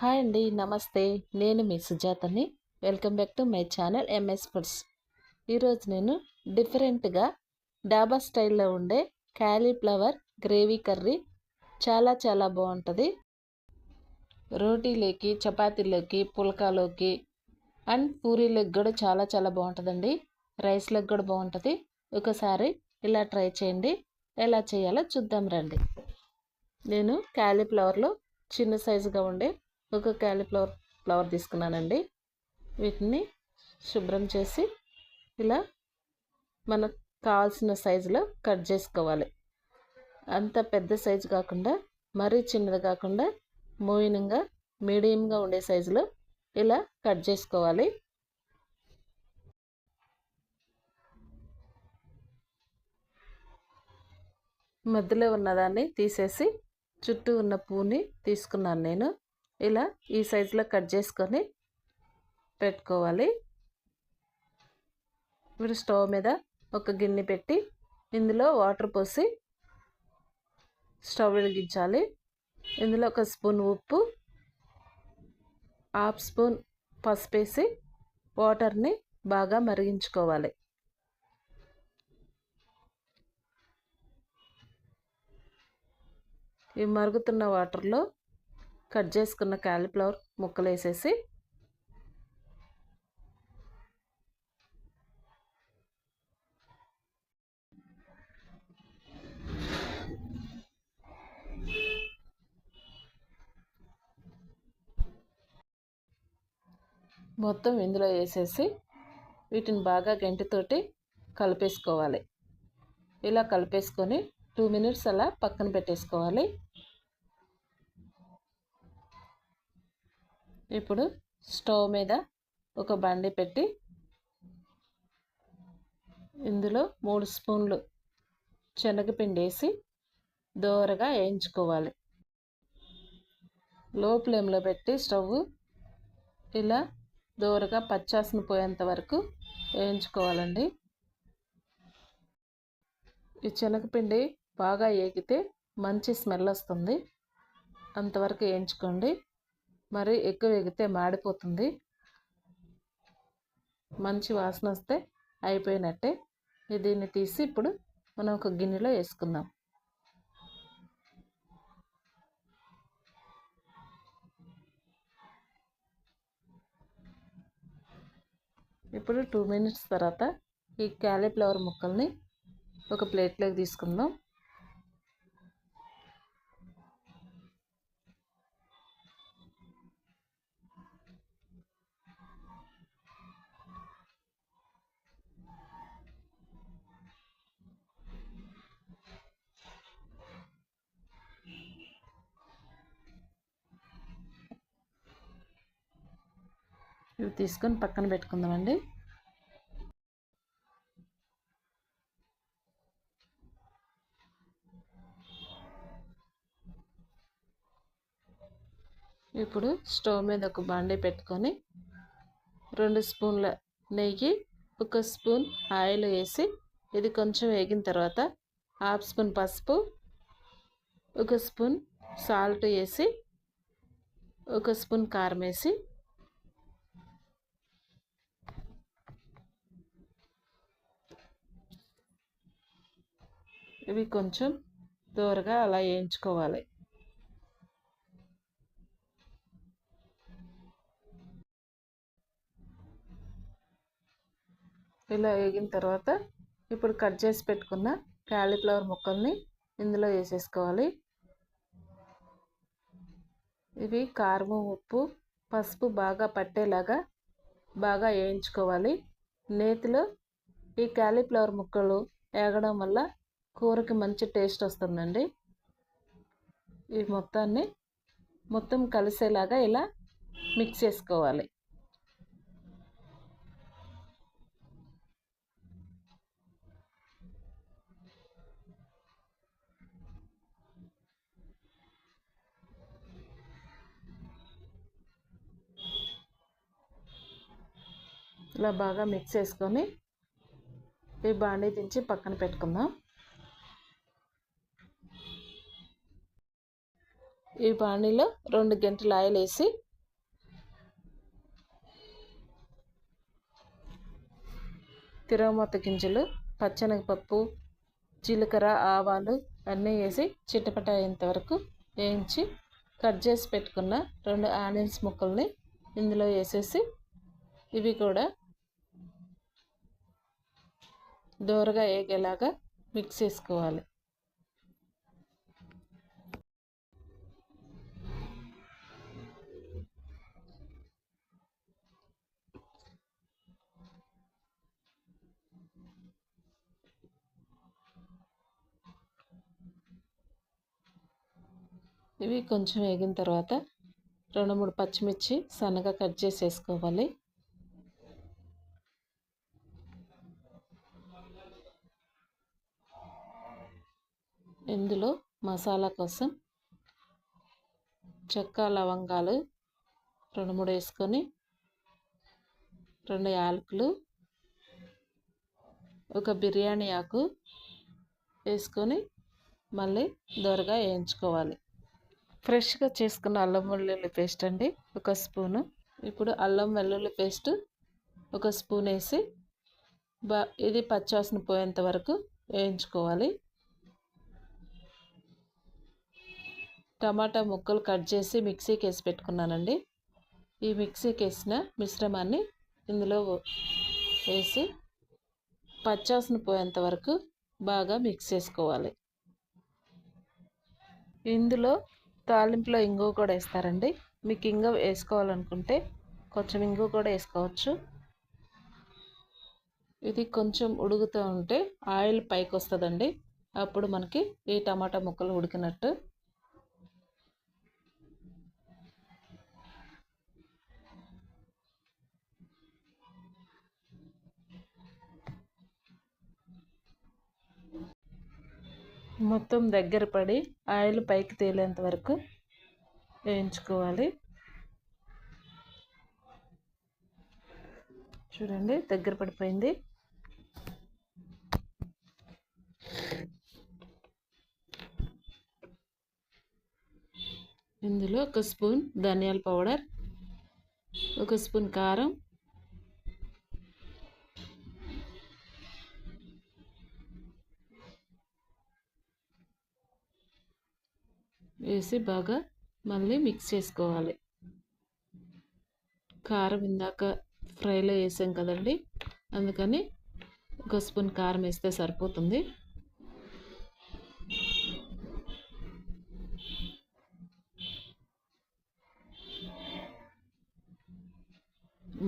Hi అండి నమస్తే. నేను మీ సుజాతని. Welcome back to my channel MS foods. ఈరోజు నేను డిఫరెంట్గా డాబా స్టైల్లో ఉండే క్యాలీఫ్లవర్ గ్రేవీ కర్రీ చాలా చాలా బాగుంటుంది. రోటీలోకి చపాతీలోకి పుల్కాలోకి అండ్ పూరీలోకి కూడా చాలా చాలా బాగుంటుందండి. రైస్లోకి కూడా బాగుంటుంది. ఒకసారి ఇలా ట్రై చేయండి. ఎలా చేయాలో చూద్దాం రండి. నేను క్యాలీఫ్లవర్లో చిన్న సైజుగా ఉండే ఒక క్యాలీఫ్లవర్ ఫ్లవర్ తీసుకున్నానండి. వీటిని శుభ్రం చేసి ఇలా మనకు కావాల్సిన సైజులో కట్ చేసుకోవాలి. అంత పెద్ద సైజు కాకుండా మరీ చిన్నది కాకుండా మోయినంగా మీడియంగా ఉండే సైజులో ఇలా కట్ చేసుకోవాలి. మధ్యలో ఉన్నదాన్ని తీసేసి చుట్టూ ఉన్న పువ్వుని తీసుకున్నాను నేను. ఇలా ఈ సైజులో కట్ చేసుకొని పెట్టుకోవాలి. ఇప్పుడు స్టవ్ మీద ఒక గిన్నె పెట్టి ఇందులో వాటర్ పోసి స్టవ్ వెలిగించాలి. ఇందులో ఒక స్పూన్ ఉప్పు హాఫ్ స్పూన్ పసుపు వేసి వాటర్ని బాగా మరిగించుకోవాలి. ఈ మరుగుతున్న వాటర్లో కట్ చేసుకున్న క్యాలీఫ్లవర్ ముక్కలు వేసేసి మొత్తం ఇందులో వేసేసి వీటిని బాగా గంటితోటి కలిపేసుకోవాలి. ఇలా కలిపేసుకొని టూ మినిట్స్ అలా పక్కన పెట్టేసుకోవాలి. ఇప్పుడు స్టవ్ మీద ఒక బండి పెట్టి ఇందులో మూడు స్పూన్లు శనగపిండి వేసి దోరగా వేయించుకోవాలి. లో ఫ్లేమ్లో పెట్టి స్టవ్ ఇలా దోరగా పచ్చాసన పోయేంత వరకు వేయించుకోవాలండి. ఈ శనగపిండి బాగా ఏగితే మంచి స్మెల్ వస్తుంది. అంతవరకు వేయించుకోండి. మరి ఎక్కువ ఎగితే మాడిపోతుంది. మంచి వాసన వస్తే అయిపోయినట్టే. దీన్ని తీసి ఇప్పుడు మనం ఒక గిన్నెలో వేసుకుందాం. ఇప్పుడు టూ మినిట్స్ తర్వాత ఈ క్యాలీఫ్లవర్ ముక్కల్ని ఒక ప్లేట్లోకి తీసుకుందాం. ఇవి తీసుకొని పక్కన పెట్టుకుందామండి. ఇప్పుడు స్టవ్ మీద ఒక బాండీ పెట్టుకొని రెండు స్పూన్ల నెయ్యి ఒక స్పూన్ ఆయిల్ వేసి ఇది కొంచెం వేగిన తర్వాత హాఫ్ స్పూన్ పసుపు ఒక స్పూన్ సాల్ట్ వేసి ఒక స్పూన్ కారం వేసి ఇవి కొంచెం దూరగా అలా వేయించుకోవాలి. ఇలా వేగిన తర్వాత ఇప్పుడు కట్ చేసి పెట్టుకున్న క్యాలీఫ్లవర్ ముక్కల్ని ఇందులో వేసేసుకోవాలి. ఇవి కారం ఉప్పు పసుపు బాగా పట్టేలాగా బాగా వేయించుకోవాలి. నేతిలో ఈ క్యాలీఫ్లవర్ ముక్కలు వేగడం వల్ల కూరకి మంచి టేస్ట్ వస్తుందండి. ఈ మొత్తాన్ని మొత్తం కలిసేలాగా ఇలా మిక్స్ చేసుకోవాలి. ఇలా బాగా మిక్స్ చేసుకొని ఈ బాండీ దించి పక్కన పెట్టుకుందాం. ఈ పానీలో రెండు గంటలు ఆయిల్ వేసి తిరగమూత గింజలు పచ్చనగపప్పు జీలకర్ర ఆవాలు అన్నీ వేసి చిటపట అయ్యేంత వరకు వేయించి కట్ చేసి పెట్టుకున్న రెండు ఆనియన్స్ ముక్కల్ని ఇందులో వేసేసి ఇవి కూడా దోరగా వేగేలాగా మిక్స్ చేసుకోవాలి. ఇవి కొంచెం వేగిన తర్వాత రెండు మూడు పచ్చిమిర్చి సన్నగా కట్ చేసి వేసుకోవాలి ఇందులో మసాలా కోసం చెక్క లవంగాలు రెండు మూడు వేసుకొని రెండు యాలకులు ఒక బిర్యానీ ఆకు వేసుకొని మళ్ళీ దోరగా వేయించుకోవాలి. ఫ్రెష్గా చేసుకున్న అల్లం వెల్లుల్లి పేస్ట్ అండి ఒక స్పూను. ఇప్పుడు అల్లం వెల్లుల్లి పేస్ట్ ఒక స్పూన్ వేసి బా ఇది పచ్చివాసన పోయేంత వరకు వేయించుకోవాలి. టమాటా ముక్కలు కట్ చేసి మిక్సీకి వేసి పెట్టుకున్నానండి. ఈ మిక్సీకి వేసిన మిశ్రమాన్ని ఇందులో వేసి పచ్చాసన పోయేంత వరకు బాగా మిక్స్ చేసుకోవాలి. ఇందులో తాలింపులో ఇంగువ కూడా వేస్తారండి. మీకు ఇంగువ వేసుకోవాలనుకుంటే కొంచెం ఇంగువ కూడా వేసుకోవచ్చు. ఇది కొంచెం ఉడుకుతూ ఉంటే ఆయిల్ పైకి వస్తుందండి అప్పుడు మనకి ఈ టమాటా ముక్కలు ఉడికినట్టు మొత్తం దగ్గర పడి ఆయిల్ పైకి తేలేంత వరకు వేయించుకోవాలి. చూడండి దగ్గర పడిపోయింది. ఇందులో ఒక స్పూన్ ధనియాల పౌడర్ ఒక స్పూన్ కారం వేసి బాగా మళ్ళీ మిక్స్ చేసుకోవాలి. కారం ఇందాక ఫ్రైలో వేసాం కదండి అందుకని ఒక స్పూన్ కారం వేస్తే సరిపోతుంది.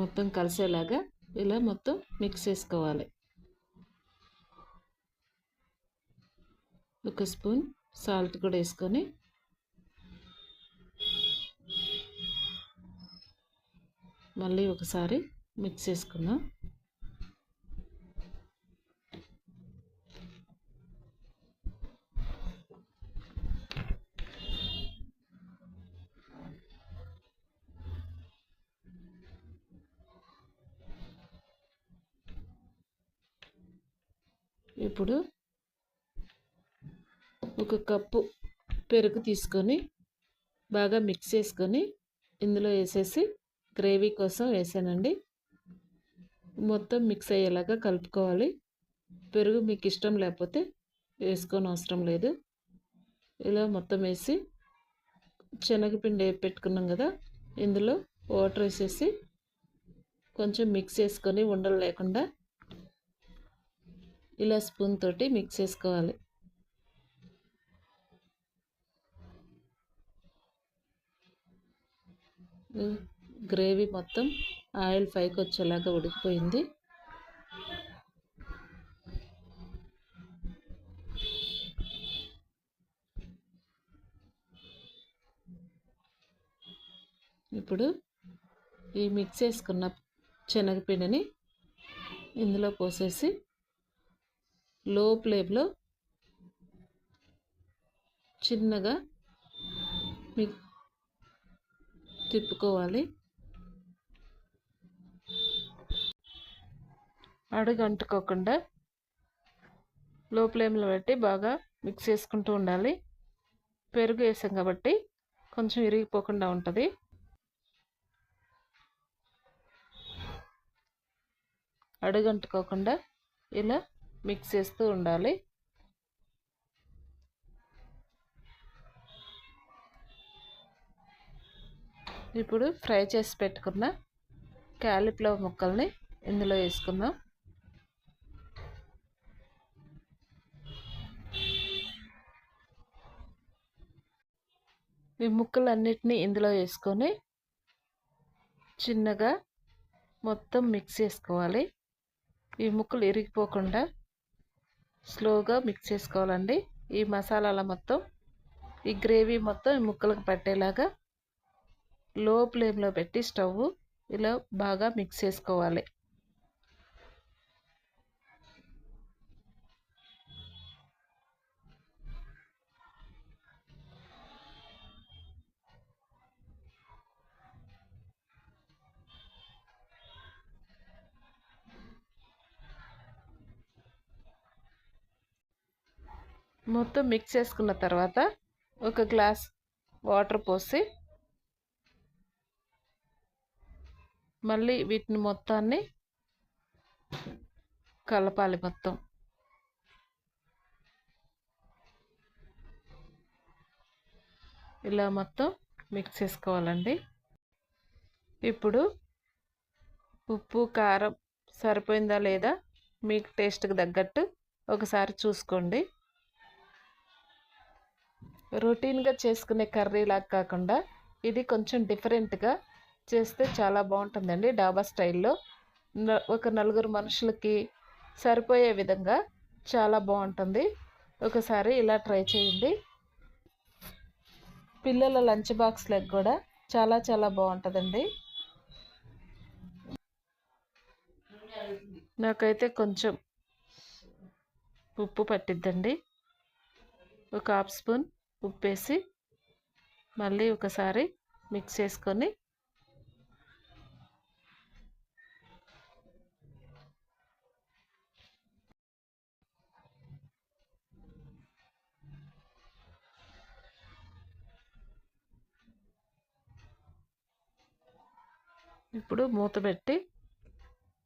మొత్తం కలిసేలాగా ఇలా మొత్తం మిక్స్ చేసుకోవాలి. ఒక స్పూన్ సాల్ట్ కూడా వేసుకొని మళ్ళీ ఒకసారి మిక్స్ చేసుకుందాం. ఇప్పుడు ఒక కప్పు పెరుగు తీసుకొని బాగా మిక్స్ చేసుకొని ఇందులో వేసేసి గ్రేవీ కోసం వేసానండి. మొత్తం మిక్స్ అయ్యేలాగా కలుపుకోవాలి. పెరుగు మీకు ఇష్టం లేకపోతే వేసుకొని అవసరం లేదు. ఇలా మొత్తం వేసి శనగపిండి పెట్టుకున్నాం కదా ఇందులో వాటర్ వేసేసి కొంచెం మిక్స్ చేసుకొని ఉండలు లేకుండా ఇలా స్పూన్ తోటి మిక్స్ చేసుకోవాలి. గ్రేవీ మొత్తం ఆయిల్ పైకి వచ్చేలాగా ఉడికిపోయింది. ఇప్పుడు ఈ మిక్స్ చేసుకున్న శనగపిండిని ఇందులో పోసేసి లో ఫ్లేమ్లో చిన్నగా మిక్ తిప్పుకోవాలి. అడుగు అంటుకోకుండా లో ఫ్లేమ్లో పెట్టి బాగా మిక్స్ చేసుకుంటూ ఉండాలి. పెరుగు వేసాం కాబట్టి కొంచెం ఇరిగిపోకుండా ఉంటుంది. అడుగంటుకోకుండా ఇలా మిక్స్ చేస్తూ ఉండాలి. ఇప్పుడు ఫ్రై చేసి పెట్టుకున్న క్యాలీఫ్లవర్ ముక్కల్ని ఇందులో వేసుకుందాం. ఈ ముక్కలన్నిటినీ ఇందులో వేసుకొని చిన్నగా మొత్తం మిక్స్ చేసుకోవాలి. ఈ ముక్కలు ఇరిగిపోకుండా స్లోగా మిక్స్ చేసుకోవాలండి. ఈ మసాలాల మొత్తం ఈ గ్రేవీ మొత్తం ఈ ముక్కలకు పట్టేలాగా లో ఫ్లేమ్లో పెట్టి స్టవ్ ఇలా బాగా మిక్స్ చేసుకోవాలి. మొత్తం మిక్స్ చేసుకున్న తర్వాత ఒక గ్లాస్ వాటర్ పోసి మళ్ళీ వీటిని మొత్తాన్ని కలపాలి మొత్తం. ఇలా మొత్తం మిక్స్ చేసుకోవాలండి. ఇప్పుడు ఉప్పు కారం సరిపోయిందా లేదా మీకు టేస్ట్కి తగ్గట్టు ఒకసారి చూసుకోండి. రొటీన్గా చేసుకునే కర్రీలాగా కాకుండా ఇది కొంచెం డిఫరెంట్గా చేస్తే చాలా బాగుంటుందండి డాబా స్టైల్లో. ఒక నలుగురు మనుషులకి సరిపోయే విధంగా చాలా బాగుంటుంది. ఒకసారి ఇలా ట్రై చేయండి. పిల్లల లంచ్ బాక్స్లకు కూడా చాలా చాలా బాగుంటుందండి. నాకైతే కొంచెం ఉప్పు పట్టిద్దండి. ఒక హాఫ్ స్పూన్. ఉప్పేసి మళ్ళీ ఒకసారి మిక్స్ చేసుకొని ఇప్పుడు మూత పెట్టి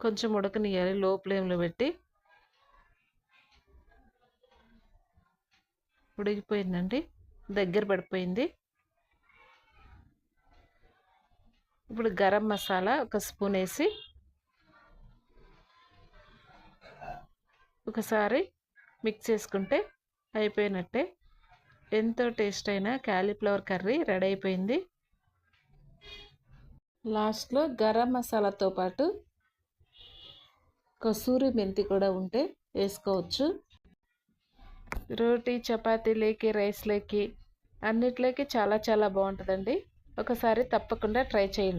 కొంచెం ఉడకనియాలి లో ఫ్లేమ్లో పెట్టి. ఉడికిపోయిందండి. దగ్గర పడిపోయింది. ఇప్పుడు గరం మసాలా ఒక స్పూన్ వేసి ఒకసారి మిక్స్ చేసుకుంటే అయిపోయినట్టే. ఎంతో టేస్ట్ అయిన క్యాలీఫ్లవర్ కర్రీ రెడీ అయిపోయింది. లాస్ట్లో గరం మసాలాతో పాటు కసూరి మెంతి కూడా ఉంటే వేసుకోవచ్చు. రోటీ చపాతీలోకి రైస్లోకి అన్నిట్లోకి చాలా చాలా బాగుంటుందండి. ఒకసారి తప్పకుండా ట్రై చేయండి.